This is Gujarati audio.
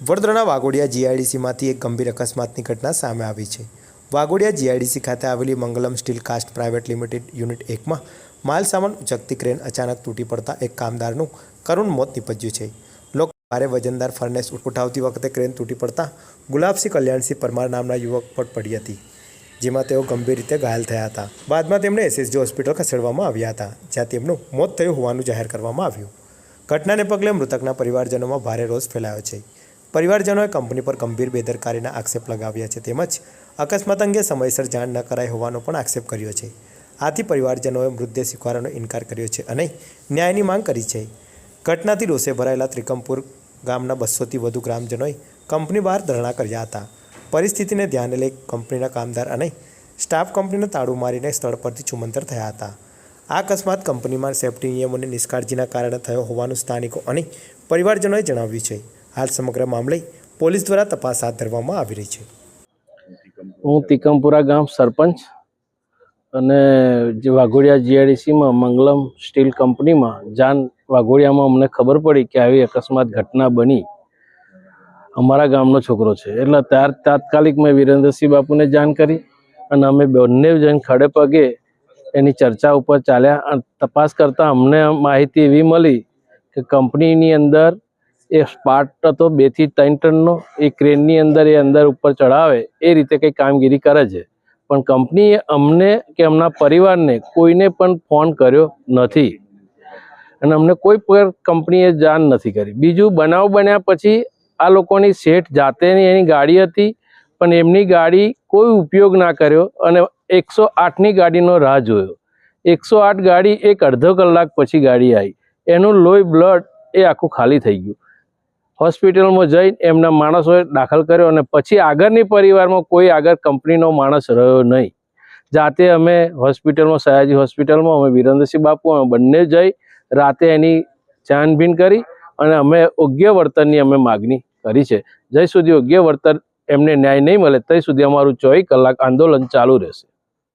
વડોદરાના વાઘોડિયા જીઆઈડીસીમાંથી એક ગંભીર અકસ્માતની ઘટના સામે આવી છે. વાઘોડિયા જીઆઈડીસી ખાતે આવેલી Mangalam steel cast private limited unit એકમાં માલ સામાન ઉચકતી ક્રેન અચાનક તૂટી પડતા એક કામદારનું કરુણ મોત નીપજ્યું છે. લોકો ભારે વજનદાર ફર્નેસ ઉઠાવતી વખતે ક્રેન તૂટી પડતા ગુલાબસિંહ કલ્યાણસિંહ પરમાર નામના યુવક પર પડી હતી, જેમાં તેઓ ગંભીર રીતે ઘાયલ થયા હતા. બાદમાં તેમને એસએસજી હોસ્પિટલ ખસેડવામાં આવ્યા હતા, જ્યાં તેમનું મોત થયું હોવાનું જાહેર કરવામાં આવ્યું. ઘટનાને પગલે મૃતકના પરિવારજનોમાં ભારે રોષ ફેલાયો છે. પરિવારજનોએ કંપની પર ગંભીર બેદરકારીના આક્ષેપ લગાવ્યા છે તેમજ અકસ્માત અંગે સમયસર જાણ ન કરાઈ હોવાનો પણ આક્ષેપ કર્યો છે. આથી પરિવારજનોએ મૃતદેહ સ્વીકારવાનો ઇનકાર કર્યો છે અને ન્યાયની માંગ કરી છે. ઘટનાથી રોષે ભરાયેલા ત્રિકમપુર ગામના બસોથી વધુ ગ્રામજનોએ કંપની બહાર ધરણા કર્યા હતા. પરિસ્થિતિને ધ્યાને લઈ કંપનીના કામદાર અને સ્ટાફ કંપનીને તાળું મારીને સ્થળ પરથી ચુમંતર થયા હતા. આ અકસ્માત કંપનીમાં સેફટી નિયમોની નિષ્કાળજીના કારણે થયો હોવાનું સ્થાનિકો અને પરિવારજનોએ જણાવ્યું છે. હાલ સમગ્ર મામલે પોલીસ દ્વારા તપાસ હાથ ધરવામાં આવી રહી છે. હું તિકમપુરા ગામ સરપંચ અને જે વાઘોડિયા જીઆઈડીસીમાં મંગલમ સ્ટીલ કંપનીમાં જાન વાઘોડિયામાં અમને ખબર પડી કે આવી અકસ્માત ઘટના બની. અમારા ગામનો છોકરો છે. એટલે ત્યાર તાત્કાલિક મેં વિરેન્દ્રસિંહ બાપુને જાણ કરી અને અમે બંને જણ ખડે પગે એની ચર્ચા ઉપર ચાલ્યા અને તપાસ કરતાં અમને માહિતી એવી મળી કે કંપનીની અંદર એ સ્પાર્ટ હતો બેથી ત્રણ ટનનો એ ક્રેનની અંદર એ અંદર ઉપર ચડાવે એ રીતે કંઈ કામગીરી કરે છે. પણ કંપનીએ અમને કે એમના પરિવારને કોઈને પણ ફોન કર્યો નથી. અને અમને કોઈ પણ કંપનીએ જાણ નથી કરી. બીજું બનાવ બન્યા પછી આ લોકોની શેઠ જાતેની એની ગાડી હતી, પણ એમની ગાડી કોઈ ઉપયોગ ના કર્યો અને એકસો આઠની ગાડીનો રાહ જોયો. એકસો આઠ ગાડી એક અડધો કલાક પછી ગાડી આવી. એનું લોહી બ્લડ એ આખું ખાલી થઈ ગયું. હોસ્પિટલમાં જઈને એમના માણસોએ દાખલ કર્યો અને પછી આગળની પરિવારમાં કોઈ આગળ કંપનીનો માણસ રહ્યો નહીં. જાતે અમે હોસ્પિટલમાં, સયાજી હોસ્પિટલમાં, અમે વિરેન્દ્રસિંહ બાપુ, અમે બંને જઈ રાતે એની છાનભીન કરી અને અમે યોગ્ય વર્તનની અમે માગણી કરી છે. જ્યાં સુધી યોગ્ય વર્તન એમને ન્યાય નહીં મળે ત્યાં સુધી અમારું ચોવીસ કલાક આંદોલન ચાલુ રહેશે.